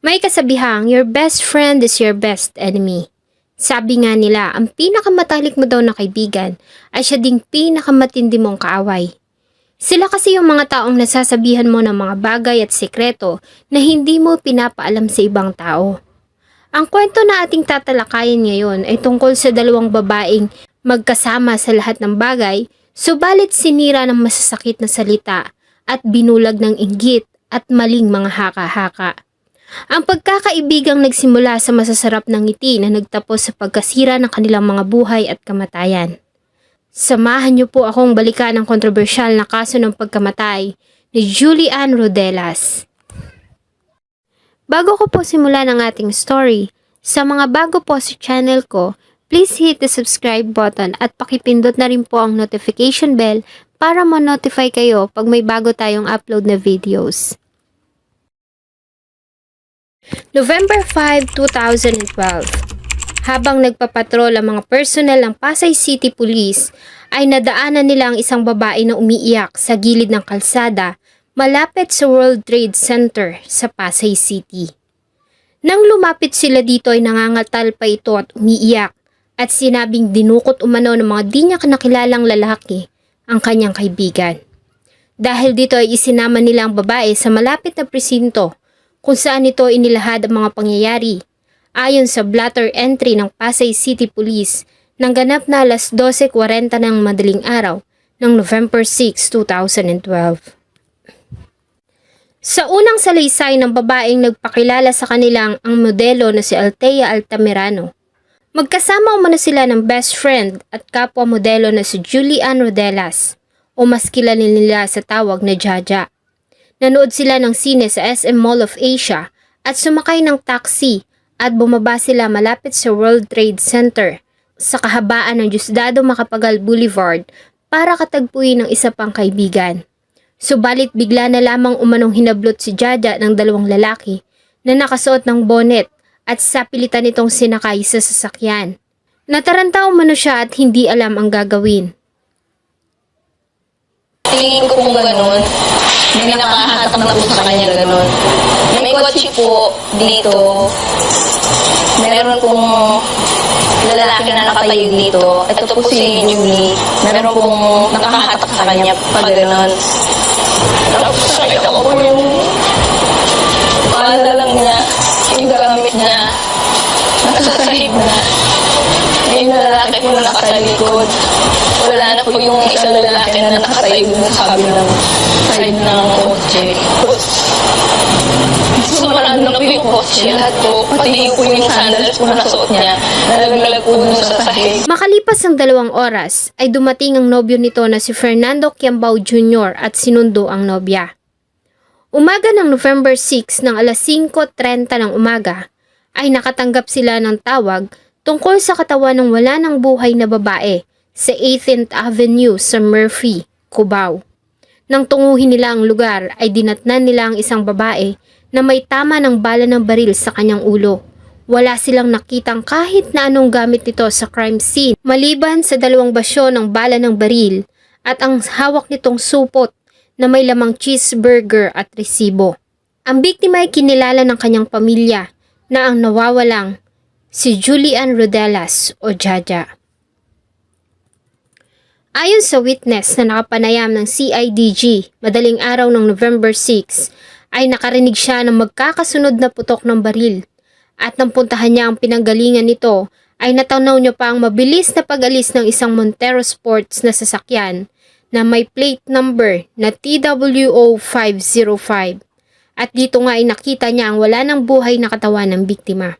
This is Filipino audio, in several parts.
May kasabihang, your best friend is your best enemy. Sabi nga nila, ang pinakamatalik mo daw na kaibigan ay siya ding pinakamatindi mong kaaway. Sila kasi yung mga taong nasasabihan mo ng mga bagay at sekreto na hindi mo pinapaalam sa ibang tao. Ang kwento na ating tatalakayin ngayon ay tungkol sa dalawang babaeng magkasama sa lahat ng bagay, subalit sinira ng masasakit na salita at binulag ng inggit at maling mga haka-haka. Ang pagkakaibigang nagsimula sa masasarap ng ngiti na nagtapos sa pagkasira ng kanilang mga buhay at kamatayan. Samahan niyo po akong balikan ang kontrobersyal na kaso ng pagkamatay ni Julian Rodelas. Bago ko po simulan ang ating story, sa mga bago po sa channel ko, please hit the subscribe button at pakipindot na rin po ang notification bell para ma-notify kayo pag may bago tayong upload na videos. November 5, 2012 Habang nagpapatrol ang mga personnel ng Pasay City Police, ay nadaanan nila ang isang babae na umiiyak sa gilid ng kalsada malapit sa World Trade Center sa Pasay City. Nang lumapit sila dito ay nangangatal pa ito at umiiyak at sinabing dinukot umano ng mga di niya kanakilalang lalaki ang kanyang kaibigan. Dahil dito ay isinama nila ang babae sa malapit na presinto kung saan ito inilahad ang mga pangyayari ayon sa blatter entry ng Pasay City Police nang ganap na alas 12.40 ng madaling araw ng November 6, 2012. Sa unang salaysay ng babaeng nagpakilala sa kanilang ang modelo na si Althea Altamirano. Magkasama umano sila ng best friend at kapwa modelo na si Julian Rodelas o mas kilala nila sa tawag na Jaja. Nanood sila ng sine sa SM Mall of Asia at sumakay ng taxi at bumaba sila malapit sa World Trade Center sa kahabaan ng Diosdado Macapagal Boulevard para katagpuin ng isa pang kaibigan. Subalit bigla na lamang umanong hinablot si Jaja ng dalawang lalaki na nakasuot ng bonnet at sapilitan itong sinakay sa sasakyan. Nataranta umano siya at hindi alam ang gagawin. Tingin ko kung ganun, may nakahatak na po sa kanya ganun. May kotse po dito. Meron pong lalaki na nakatayo dito. Ito po si Julie. Meron pong nakahatak sa kanya pag ganun. Tapos nakita ko po yung paalala lang niya, yung gamit niya, nakasasahig na. Yung lalaki po na nakatalikod. Wala na po yung isang lalaki na nakatayo na sa kabilang side ng kotse. Sumaraan na po yung kotse. Lahat po, pati po yung sandals po na nasuot niya. Nalaglag po dun sa sahig. Makalipas ang dalawang oras ay dumating ang nobyo nito na si Fernando Quiambao Jr. at sinundo ang nobya. Umaga ng November 6 ng alas 5.30 ng umaga ay nakatanggap sila ng tawag tungkol sa katawan ng wala ng buhay na babae sa 18th Avenue sa Murphy, Cubao. Nang tunguhin nila ang lugar ay dinatnan nila ang isang babae na may tama ng bala ng baril sa kanyang ulo. Wala silang nakitang kahit na anong gamit nito sa crime scene maliban sa dalawang basyo ng bala ng baril at ang hawak nitong supot na may lamang cheeseburger at resibo. Ang biktima ay kinilala ng kanyang pamilya na ang nawawalang si Julian Rodelas o Jaja. Ayon sa witness na nakapanayam ng CIDG madaling araw ng November 6, ay nakarinig siya ng magkakasunod na putok ng baril at nang puntahan niya ang pinanggalingan nito ay natanaw niya pa ang mabilis na pag-alis ng isang Montero Sports na sasakyan na may plate number na TWO 505 at dito nga ay nakita niya ang wala ng buhay na katawan ng biktima.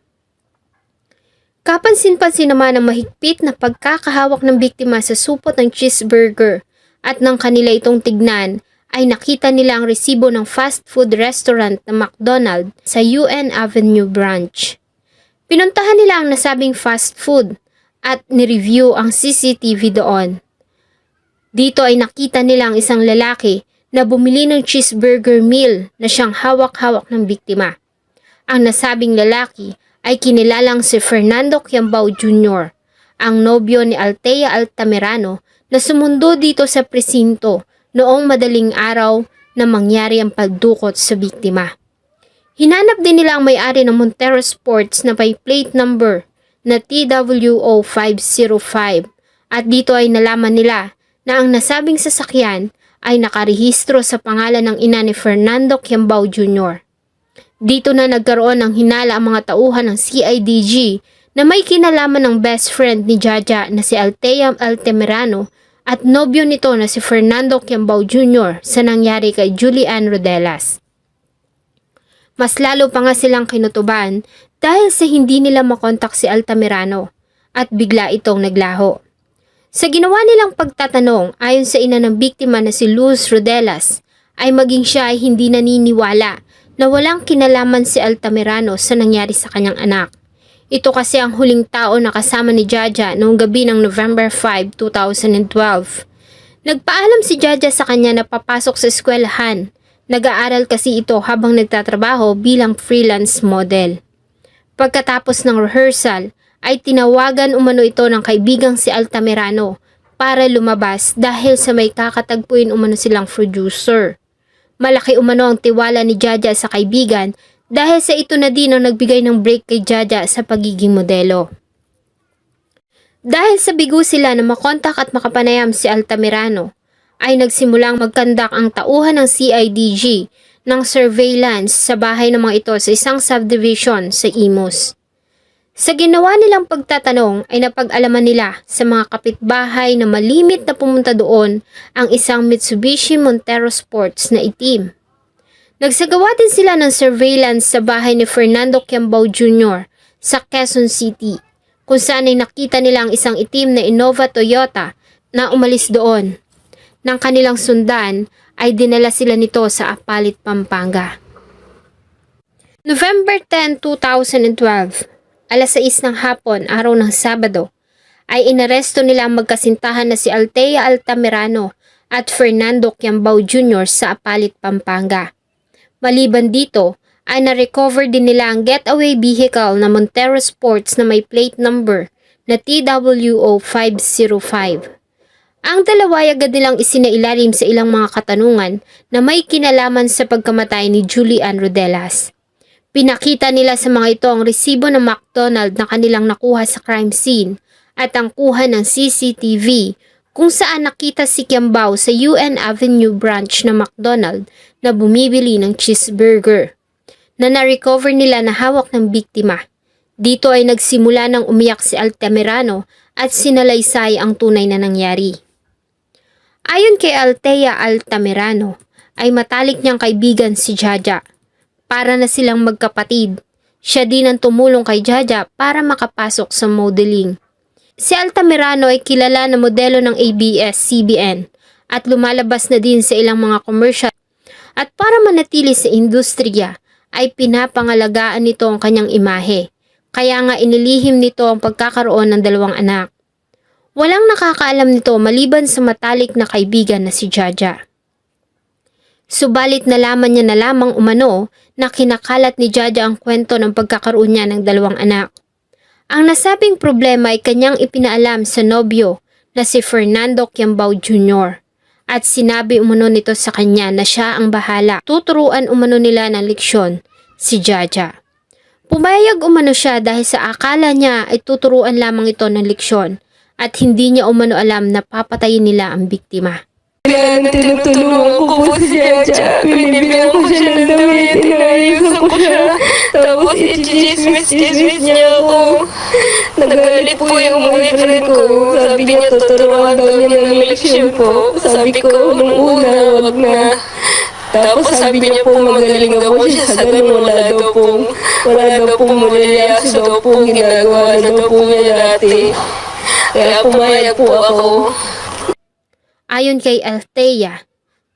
Kapansin-pansin naman ang mahigpit na pagkakahawak ng biktima sa supot ng cheeseburger at nang kanila itong tignan ay nakita nila ang resibo ng fast food restaurant na McDonald sa UN Avenue branch. Pinuntahan nila ang nasabing fast food at nireview ang CCTV doon. Dito ay nakita nila ang isang lalaki na bumili ng cheeseburger meal na siyang hawak-hawak ng biktima. Ang nasabing lalaki ay kinilalang si Fernando Quiambao Jr., ang nobyo ni Althea Altamirano na sumundo dito sa presinto noong madaling araw na mangyari ang pagdukot sa biktima. Hinanap din nila ang may-ari ng Montero Sports na may plate number na TWO505 at dito ay nalaman nila na ang nasabing sasakyan ay nakarehistro sa pangalan ng ina ni Fernando Quiambao Jr. Dito na nagkaroon ng hinala ang mga tauhan ng CIDG na may kinalaman ng best friend ni Jaja na si Altea Altemirano at nobyo nito na si Fernando Quiambao Jr. sa nangyari kay Julian Rodelas. Mas lalo pa nga silang kinutuban dahil sa hindi nila makontak si Altamirano at bigla itong naglaho. Sa ginawa nilang pagtatanong ayon sa ina ng biktima na si Luz Rodelas ay maging siya ay hindi naniniwala na walang kinalaman si Altamirano sa nangyari sa kanyang anak. Ito kasi ang huling tao na kasama ni Jaja noong gabi ng November 5, 2012. Nagpaalam si Jaja sa kanya na papasok sa eskwelahan. Nag-aaral kasi ito habang nagtatrabaho bilang freelance model. Pagkatapos ng rehearsal, ay tinawagan umano ito ng kaibigang si Altamirano para lumabas dahil sa may kakatagpuin umano silang producer. Malaki umano ang tiwala ni Jaja sa kaibigan dahil sa ito na din ang nagbigay ng break kay Jaja sa pagiging modelo. Dahil sa bigo sila na makontak at makapanayam si Altamirano, ay nagsimulang magkandak ang tauhan ng CIDG ng surveillance sa bahay ng mga ito sa isang subdivision sa Imus. Sa ginawa nilang pagtatanong ay napag-alaman nila sa mga kapitbahay na malimit na pumunta doon ang isang Mitsubishi Montero Sports na itim. Nagsagawa din sila ng surveillance sa bahay ni Fernando Quiambao Jr. sa Quezon City kung saan ay nakita nila ang isang itim na Innova Toyota na umalis doon. Nang kanilang sundan ay dinala sila nito sa Apalit, Pampanga. November 10, 2012, alas 6 ng hapon, araw ng Sabado, ay inaresto nila ang magkasintahan na si Altea Altamirano at Fernando Quiambao Jr. sa Apalit, Pampanga. Maliban dito, ay na-recover din nila ang getaway vehicle na Montero Sports na may plate number na TWO505. Ang dalawa ay agad nilang isinailalim sa ilang mga katanungan na may kinalaman sa pagkamatay ni Julian Rodelas. Pinakita nila sa mga ito ang resibo ng McDonald na kanilang nakuha sa crime scene at ang kuha ng CCTV kung saan nakita si Kiambao sa UN Avenue branch ng McDonald na bumibili ng cheeseburger na na-recover nila na hawak ng biktima. Dito ay nagsimula ng umiyak si Altamirano at sinalaysay ang tunay na nangyari. Ayon kay Altea Altamirano, ay matalik niyang kaibigan si Jaja. Para na silang magkapatid. Siya din ang tumulong kay Jaja para makapasok sa modeling. Si Altamirano ay kilala na modelo ng ABS-CBN at lumalabas na din sa ilang mga commercial. At para manatili sa industriya, ay pinapangalagaan nito ang kanyang imahe. Kaya nga inilihim nito ang pagkakaroon ng dalawang anak. Walang nakakaalam nito maliban sa matalik na kaibigan na si Jaja. Subalit nalaman niya na lamang umano na kinakalat ni Jaja ang kwento ng pagkakaroon niya ng dalawang anak. Ang nasabing problema ay kanyang ipinaalam sa nobyo na si Fernando Quiambao Jr. At sinabi umano nito sa kanya na siya ang bahala. Tuturuan umano nila ng leksyon si Jaja. Pumayag umano siya dahil sa akala niya ay tuturuan lamang ito ng leksyon at hindi niya umano alam na papatayin nila ang biktima. Kailangan tinutulungan ko po si Jaja. Binibilang ko siya ng damit, inaayusan ko siya. Tapos i-chismis-chismis niya ako. Nagalit po yung boyfriend ko. Sabi niya tuturuan daw niya ng leksyon po. Sabi ko, nung una, wag na. Tapos sabi niya po magaling daw po siya sa ganun. Wala daw pong, wala daw pong mulyayaso daw po ginagawa na daw po niya dati. Kaya pumayag po ako. Ayon kay Althea,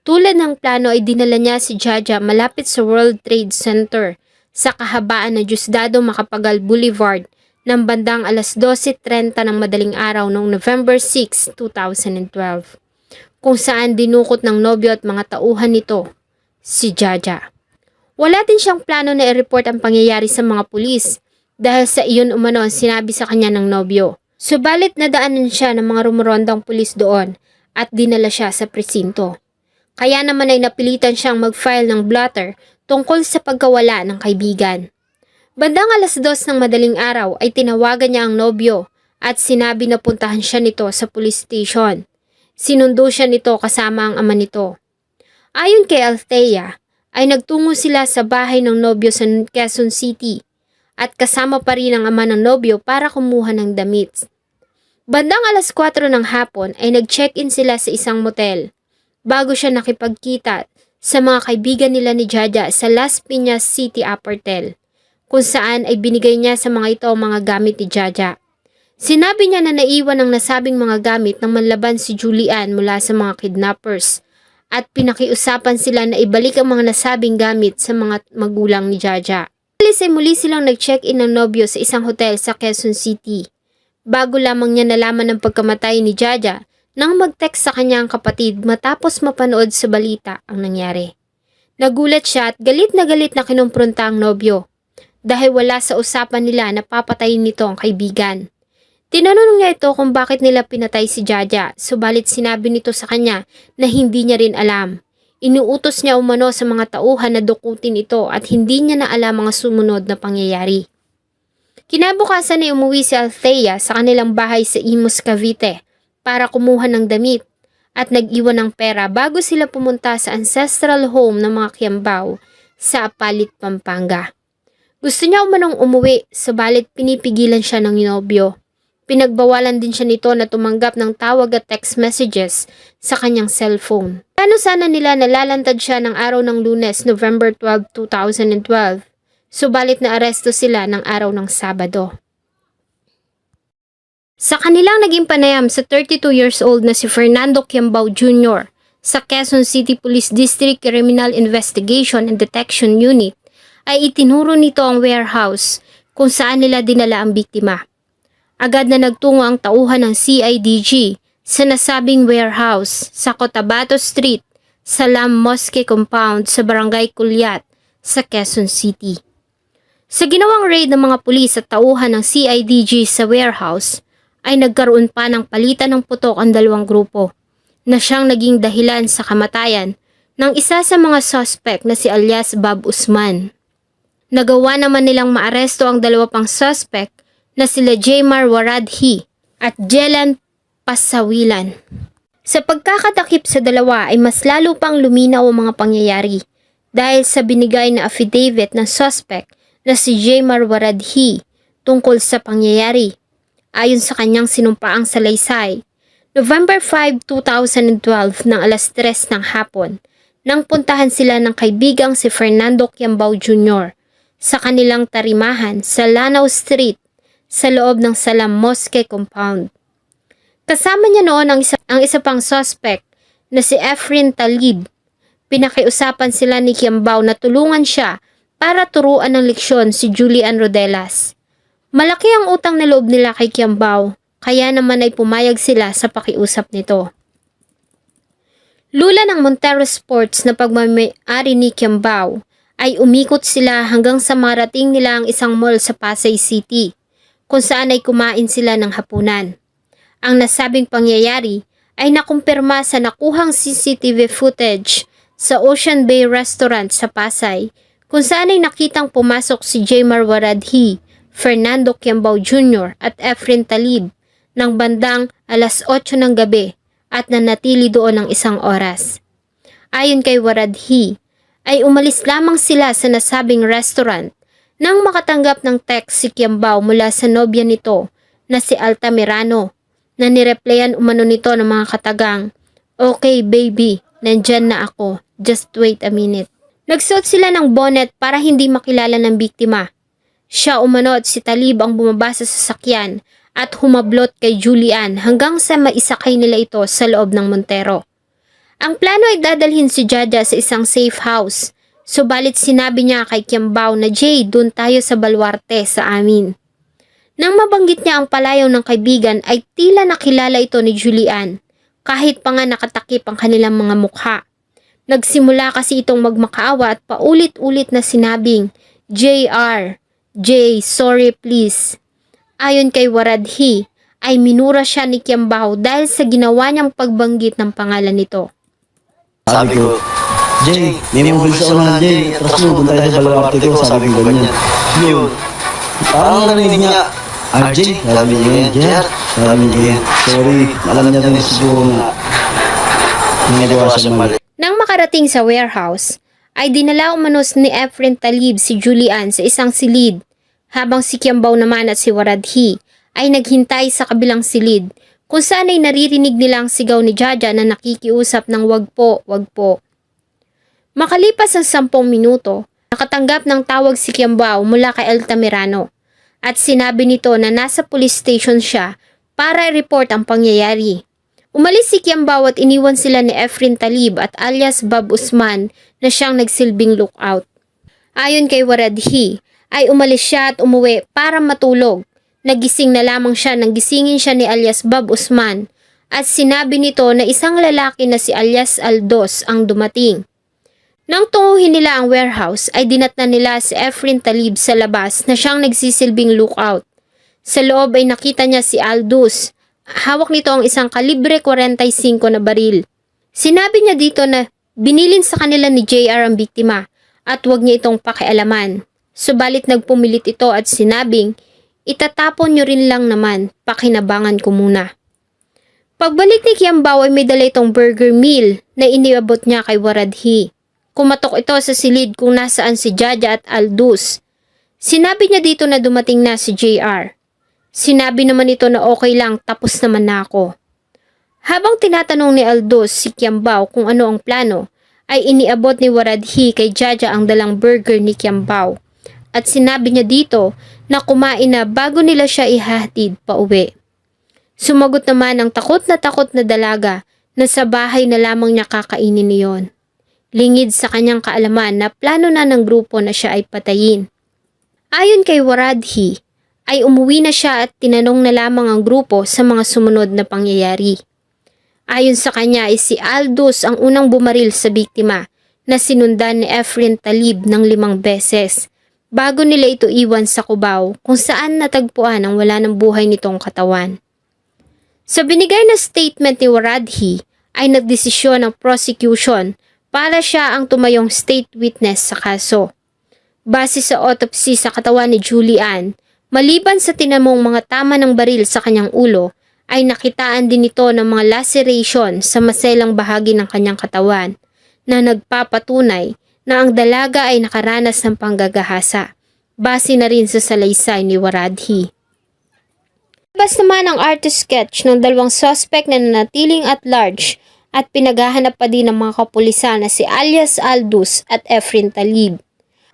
tulad ng plano ay dinala niya si Jaja malapit sa World Trade Center sa kahabaan ng Diosdado Macapagal Boulevard ng bandang alas 12.30 ng madaling araw noong November 6, 2012, kung saan dinukot ng nobyo at mga tauhan nito, si Jaja. Wala din siyang plano na i-report ang pangyayari sa mga pulis dahil sa iyon umano ang sinabi sa kanya ng nobyo. Subalit nadaanan siya ng mga rumorondang pulis doon at dinala siya sa presinto. Kaya naman ay napilitan siyang mag-file ng blotter tungkol sa pagkawala ng kaibigan. Bandang alas dos ng madaling araw ay tinawagan niya ang nobyo at sinabi na puntahan siya nito sa police station. Sinundo siya nito kasama ang ama nito. Ayon kay Althea, ay nagtungo sila sa bahay ng nobyo sa Quezon City at kasama pa rin ang ama ng nobyo para kumuha ng damit. Bandang alas 4 ng hapon ay nag-check-in sila sa isang motel bago siya nakipagkita sa mga kaibigan nila ni Jaja sa Las Piñas City Aportel kung saan ay binigay niya sa mga ito ang mga gamit ni Jaja. Sinabi niya na naiwan ang nasabing mga gamit ng manlaban si Julian mula sa mga kidnappers at pinakiusapan sila na ibalik ang mga nasabing gamit sa mga magulang ni Jaja. Alis ay muli silang nag-check-in ng nobyo sa isang hotel sa Quezon City. Bago lamang niya nalaman ng pagkamatay ni Jaja nang mag-text sa kanya ang kapatid matapos mapanood sa balita ang nangyari. Nagulat siya at galit na galit na kinumpronta ang nobyo dahil wala sa usapan nila na papatayin nito ang kaibigan. Tinanong niya ito kung bakit nila pinatay si Jaja, subalit sinabi nito sa kanya na hindi niya rin alam. Inuutos niya umano sa mga tauhan na dukutin ito at hindi niya na alam mga sumunod na pangyayari. Kinabukasan ay umuwi si Althea sa kanilang bahay sa Imus, Cavite para kumuha ng damit at nag-iwan ng pera bago sila pumunta sa ancestral home ng mga Kiambao sa Apalit, Pampanga. Gusto niya umanong umuwi, subalit pinipigilan siya ng nobyo. Pinagbawalan din siya nito na tumanggap ng tawag at text messages sa kanyang cellphone. Plano sana nila nalalantad siya ng araw ng lunes, November 12, 2012. Subalit na aresto sila ng araw ng Sabado. Sa kanilang naging panayam sa 32 years old na si Fernando Quiambao Jr. sa Quezon City Police District Criminal Investigation and Detection Unit ay itinuro nito ang warehouse kung saan nila dinala ang biktima. Agad na nagtungo ang tauhan ng CIDG sa nasabing warehouse sa Cotabato Street sa Lam Mosque Compound sa Barangay Culiat sa Quezon City. Sa ginawang raid ng mga pulis at tauhan ng CIDG sa warehouse, ay nagkaroon pa ng palitan ng putok ang dalawang grupo na siyang naging dahilan sa kamatayan ng isa sa mga suspect na si alias Bob Usman. Nagawa naman nilang maaresto ang dalawa pang suspect na sila Jaymar Waradhi at Jelan Pasawilan. Sa pagkakatakip sa dalawa ay mas lalo pang luminaw ang mga pangyayari dahil sa binigay na affidavit ng suspect na si Jaymar Waradhi tungkol sa pangyayari. Ayon sa kanyang sinumpaang salaysay, November 5, 2012 ng alas 3 ng hapon, nang puntahan sila ng kaibigang si Fernando Quiambao Jr. sa kanilang tarimahan sa Lanao Street sa loob ng Salam Mosque Compound. Kasama niya noon ang isa, ang isa pang suspect na si Efren Talib. Pinakiusapan sila ni Quiambao na tulungan siya para turuan ng leksyon si Julian Rodelas. Malaki ang utang na loob nila kay Quiambao, kaya naman ay pumayag sila sa pakiusap nito. Lula ng Montero Sports na pagmamayari ni Quiambao ay umikot sila hanggang sa marating nila ang isang mall sa Pasay City, kung saan ay kumain sila ng hapunan. Ang nasabing pangyayari ay nakumpirma sa nakuhang CCTV footage sa Ocean Bay Restaurant sa Pasay, kung saan ay nakitang pumasok si Jaymar Waradhi, Fernando Quiambao Jr. at Efren Talib ng bandang alas 8 ng gabi at nanatili doon ng isang oras. Ayon kay Waradhi, ay umalis lamang sila sa nasabing restaurant nang makatanggap ng text si Quiambao mula sa nobya nito na si Altamirano na nireplyan umano nito ng mga katagang, Okay baby, nandyan na ako, just wait a minute. Nagsuot sila ng bonnet para hindi makilala ng biktima. Siya umano at si Talib ang bumaba sa sasakyan at humablot kay Julian hanggang sa maisakay nila ito sa loob ng Montero. Ang plano ay dadalhin si Jaja sa isang safe house. Subalit sinabi niya kay Kiambao na Jay, dun tayo sa balwarte sa amin. Nang mabanggit niya ang palayaw ng kaibigan ay tila nakilala ito ni Julian, kahit pa nga nakatakip ang kanilang mga mukha. Nagsimula kasi itong magmakaawa at paulit-ulit na sinabing, JR, Jay, sorry please. Ayon kay Waradhi, ay minura siya ni Kiambao dahil sa ginawa niyang pagbanggit ng pangalan nito. Sabi ko, Jay, may mobile sa unahan, Jay. Atras mo, tayo sa balawarte ko. Sabi ko ganyan. Yun. Parang narinig niya. RJ, sabi niya JR. Sabi niya. Sorry, alam niya rin siguro na nagawa siya mali. Nang makarating sa warehouse, ay dinala umanos ni Efren Talib si Julian sa isang silid, habang si Kiambaw naman at si Waradhi ay naghintay sa kabilang silid kung saan ay naririnig nilang sigaw ni Jaja na nakikiusap ng wag po, wag po. Makalipas ang sampung minuto, nakatanggap ng tawag si Kiambao mula kay Altamirano at sinabi nito na nasa police station siya para i-report ang pangyayari. Umalis si Kiambao at iniwan sila ni Efrin Talib at alias Bob Usman na siyang nagsilbing lookout. Ayon kay Waradhi, ay umalis siya at umuwi para matulog. Nagising na lamang siya nang gisingin siya ni alias Bob Usman at sinabi nito na isang lalaki na si alias Aldos ang dumating. Nang tunguhin nila ang warehouse ay dinatna nila si Efrin Talib sa labas na siyang nagsisilbing lookout. Sa loob ay nakita niya si Aldous. Hawak nito ang isang kalibre 45 na baril. Sinabi niya dito na binilin sa kanila ni JR ang biktima at huwag niya itong pakialaman. Subalit nagpumilit ito at sinabing, itatapon niyo rin lang naman, pakinabangan ko muna. Pagbalik ni Kiambao ay may dala itong burger meal na iniabot niya kay Waradhi. Kumatok ito sa silid kung nasaan si Jaja at Aldous. Sinabi niya dito na dumating na si JR. Sinabi naman ito na okay lang tapos naman na ako. Habang tinatanong ni Aldous si Kiambao kung ano ang plano, ay iniabot ni Waradhi kay Jaja ang dalang burger ni Kiambao. At sinabi niya dito na kumain na bago nila siya ihatid pa uwi. Sumagot naman ang takot na takot na dalaga na sa bahay na lamang niya kakainin niyon. Lingid sa kanyang kaalaman na plano na ng grupo na siya ay patayin. Ayon kay Waradhi, ay umuwi na siya at tinanong na lamang ang grupo sa mga sumunod na pangyayari. Ayon sa kanya ay si Aldous ang unang bumaril sa biktima na sinundan ni Efren Talib ng limang beses bago nila ito iwan sa Cubao kung saan natagpuan ang wala ng buhay nitong katawan. Sa binigay na statement ni Waradhi ay nagdesisyon ng prosecution para siya ang tumayong state witness sa kaso. Base sa autopsy sa katawan ni Julian, maliban sa tinamong mga tama ng baril sa kanyang ulo, ay nakitaan din ito ng mga laceration sa maselang bahagi ng kanyang katawan na nagpapatunay na ang dalaga ay nakaranas ng panggagahasa. Base na rin sa salaysay ni Waradhi. Labas naman ang artist sketch ng dalawang suspect na nanatiling at large at pinaghahanap pa din ng mga kapulisan na si alias Aldous at Efrin Talib.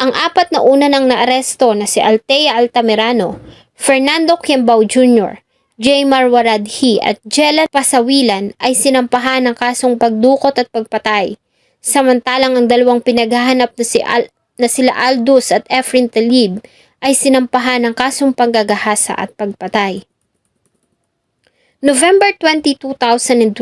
Ang apat na una nang naaresto na si Altea Altamirano, Fernando Kiambao Jr., Jaymar Waradhi at Jela Pasawilan ay sinampahan ng kasong pagdukot at pagpatay. Samantalang ang dalawang pinaghahanap na, si Al- na sila Aldous at Efrin Talib ay sinampahan ng kasong panggagahasa at pagpatay. November 20, 2012,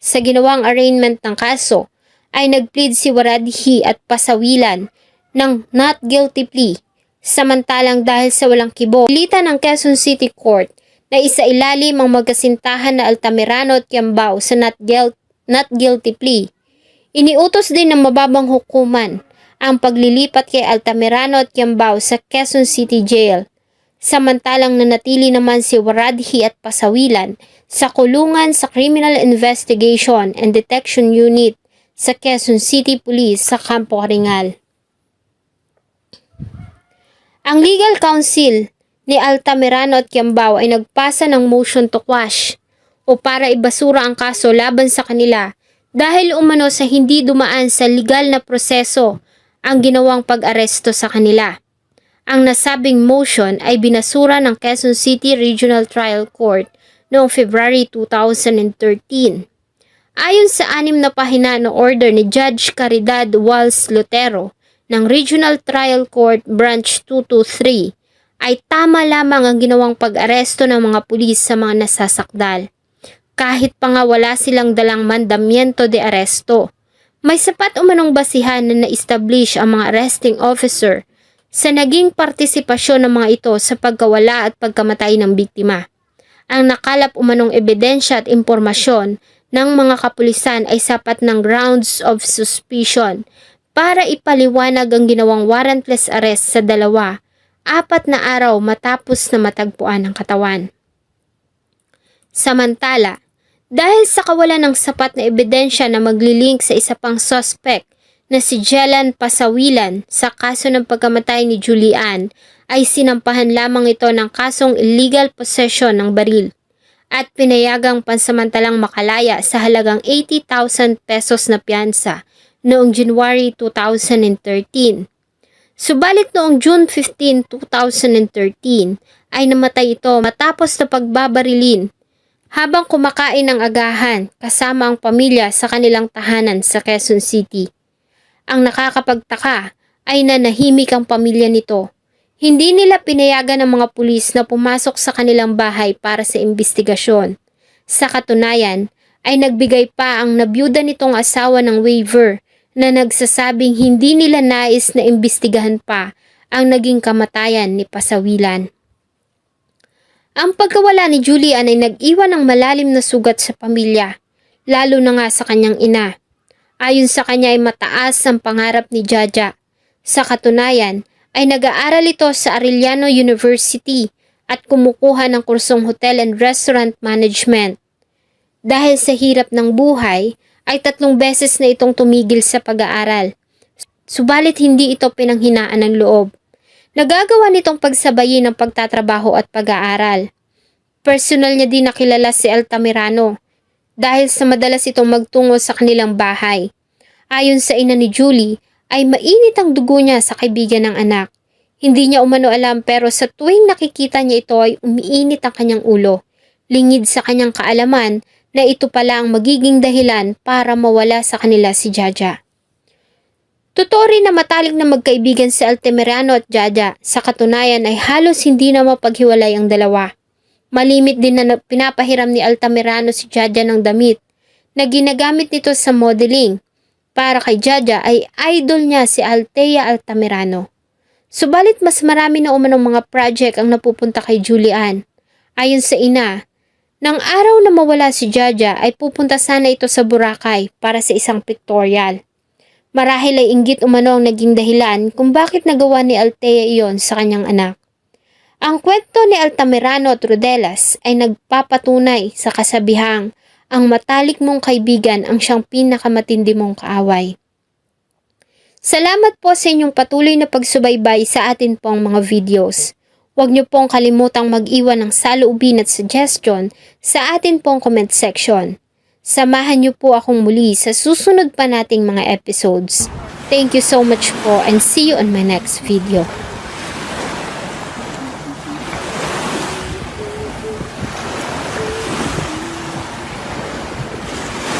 sa ginawang arraignment ng kaso, ay nagplead si Waradhi at Pasawilan ng not guilty plea. Samantalang dahil sa walang kibo, pilitan ng Quezon City Court na isa ilalim ang magkasintahan na Altamirano at Kiambao sa not, guil- not guilty plea. Iniutos din ng mababang hukuman ang paglilipat kay Altamirano at Kiambao sa Quezon City Jail Samantalang nanatili naman si Waradhi at Pasawilan sa kulungan sa Criminal Investigation and Detection Unit sa Quezon City Police sa Campo Ringal. Ang legal counsel ni Altamirano at Kiambao ay nagpasa ng motion to quash o para ibasura ang kaso laban sa kanila dahil umano sa hindi dumaan sa legal na proseso ang ginawang pag-aresto sa kanila. Ang nasabing motion ay binasura ng Quezon City Regional Trial Court noong February 2013. Ayon sa anim na pahina na order ni Judge Caridad Walls Lotero ng Regional Trial Court Branch 223, ay tama lamang ang ginawang pag-aresto ng mga pulis sa mga nasasakdal. Kahit pa nga wala silang dalang mandamiento de aresto, may sapat umanong basihan na na-establish ang mga arresting officer sa naging partisipasyon ng mga ito sa pagkawala at pagkamatay ng biktima. Ang nakalap umanong ebidensya at impormasyon ng mga kapulisan ay sapat ng grounds of suspicion para ipaliwanag ang ginawang warrantless arrest sa dalawa, apat na araw matapos na matagpuan ang katawan. Samantala, dahil sa kawalan ng sapat na ebidensya na maglilink sa isa pang suspect na si Jelan Pasawilan sa kaso ng pagkamatay ni Julian, ay sinampahan lamang ito ng kasong illegal possession ng baril at pinayagang pansamantalang makalaya sa halagang 80,000 pesos na piyansa noong January 2013. Subalit noong June 15, 2013 ay namatay ito matapos na pagbabarilin habang kumakain ng agahan kasama ang pamilya sa kanilang tahanan sa Quezon City. Ang nakakapagtaka ay nanahimik ang pamilya nito. Hindi nila pinayagan ng mga pulis na pumasok sa kanilang bahay para sa investigasyon. Sa katunayan, ay nagbigay pa ang nabiyuda nitong asawa ng waiver na nagsasabing hindi nila nais na imbestigahan pa ang naging kamatayan ni Pasawilan. Ang pagkawala ni Julian ay nag-iwan ng malalim na sugat sa pamilya, lalo na nga sa kanyang ina. Ayon sa kanya ay mataas ang pangarap ni Jaja. Sa katunayan, ay nag-aaral ito sa Arellano University at kumukuha ng kursong Hotel and Restaurant Management. Dahil sa hirap ng buhay, ay tatlong beses na itong tumigil sa pag-aaral. Subalit hindi ito pinanghinaan ng loob. Nagagawa nitong pagsabayin ng pagtatrabaho at pag-aaral. Personal niya din nakilala si Altamirano dahil sa madalas itong magtungo sa kanilang bahay. Ayon sa ina ni Julie, ay mainit ang dugo niya sa kaibigan ng anak. Hindi niya umano alam pero sa tuwing nakikita niya ito ay umiinit ang kanyang ulo. Lingid sa kanyang kaalaman na ito pala ang magiging dahilan para mawala sa kanila si Jaja. Totoo rin na matalik na magkaibigan si Altamirano at Jaja. Sa katunayan ay halos hindi na mapaghiwalay ang dalawa. Malimit din na na- pinapahiram ni Altamirano si Jaja ng damit na ginagamit nito sa modeling. Para kay Jaja ay idol niya si Althea Altamirano. Subalit mas marami na umanong mga project ang napupunta kay Julian. Ayon sa ina, nang araw na mawala si Jaja ay pupunta sana ito sa Boracay para sa isang pictorial. Marahil ay inggit umano ang naging dahilan kung bakit nagawa ni Althea iyon sa kanyang anak. Ang kwento ni Altamirano at Rodelas ay nagpapatunay sa kasabihang ang matalik mong kaibigan ang siyang pinakamatindi mong kaaway. Salamat po sa inyong patuloy na pagsubaybay sa atin pong mga videos. Huwag niyo pong kalimutang mag-iwan ng saloobin at suggestion sa atin pong comment section. Samahan niyo po akong muli sa susunod pa nating mga episodes. Thank you so much po and see you on my next video.